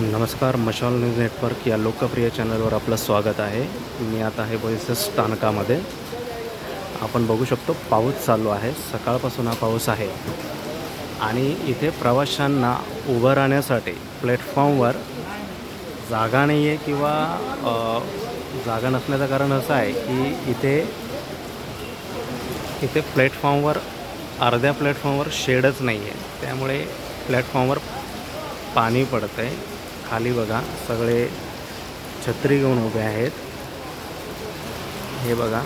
नमस्कार मशाल news network या लोकप्रिय चॅनलवर आपलं स्वागत आहे. मी आता आहे बोईसर स्थानकामध्ये. आपण बघू शकतो पाऊस चालू आहे. सकाळपासून हा पाऊस आहे. आणि इथे प्रवाशांना उभं राहण्यासाठी प्लॅटफॉर्मवर जागा नाही आहे किंवा जागा नसण्याचं कारण असं आहे की इथे इथे प्लॅटफॉर्मवर अर्ध्या प्लॅटफॉर्मवर शेडच नाही आहे त्यामुळे प्लॅटफॉर्मवर पाणी पडत आहे खाली बघा सगळे छत्री घेऊन उभे आहेत. हे बघा.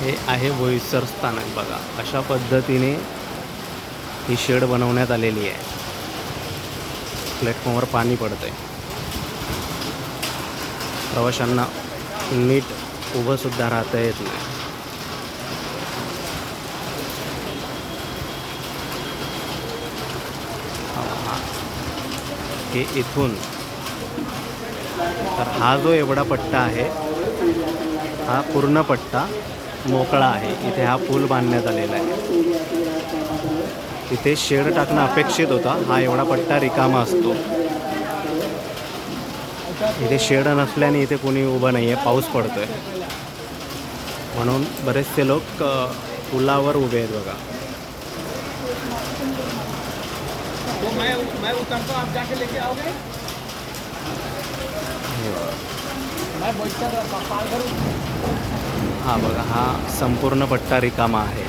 हे आहे बोईसर स्थानक बघा. अशा पद्धतीने ही शेड बनवण्यात आलेली आहे. प्लॅटफॉर्मवर पाणी पडतं आहे प्रवाशांना नीट उभंसुद्धा राहता येत नाही. हे इथून. तर हा जो एवढा पट्टा आहे हा पूर्ण पट्टा मोकळा आहे. इथे हा पूल बांधण्यात आलेला आहे. इथे शेड टाकणं अपेक्षित होता. हा एवढा पट्टा रिकामा असतो. इथे शेड नसल्याने इथे कोणी उभं नाही आहे पाऊस पडतोय. म्हणून बरेचसे लोक पुलावर उभे आहेत बघा. मैं उतरता हूँ, आप जाके लेके आओगे? मैं बोलता हा हा संपूर्ण पट्टा रिकामा आहे.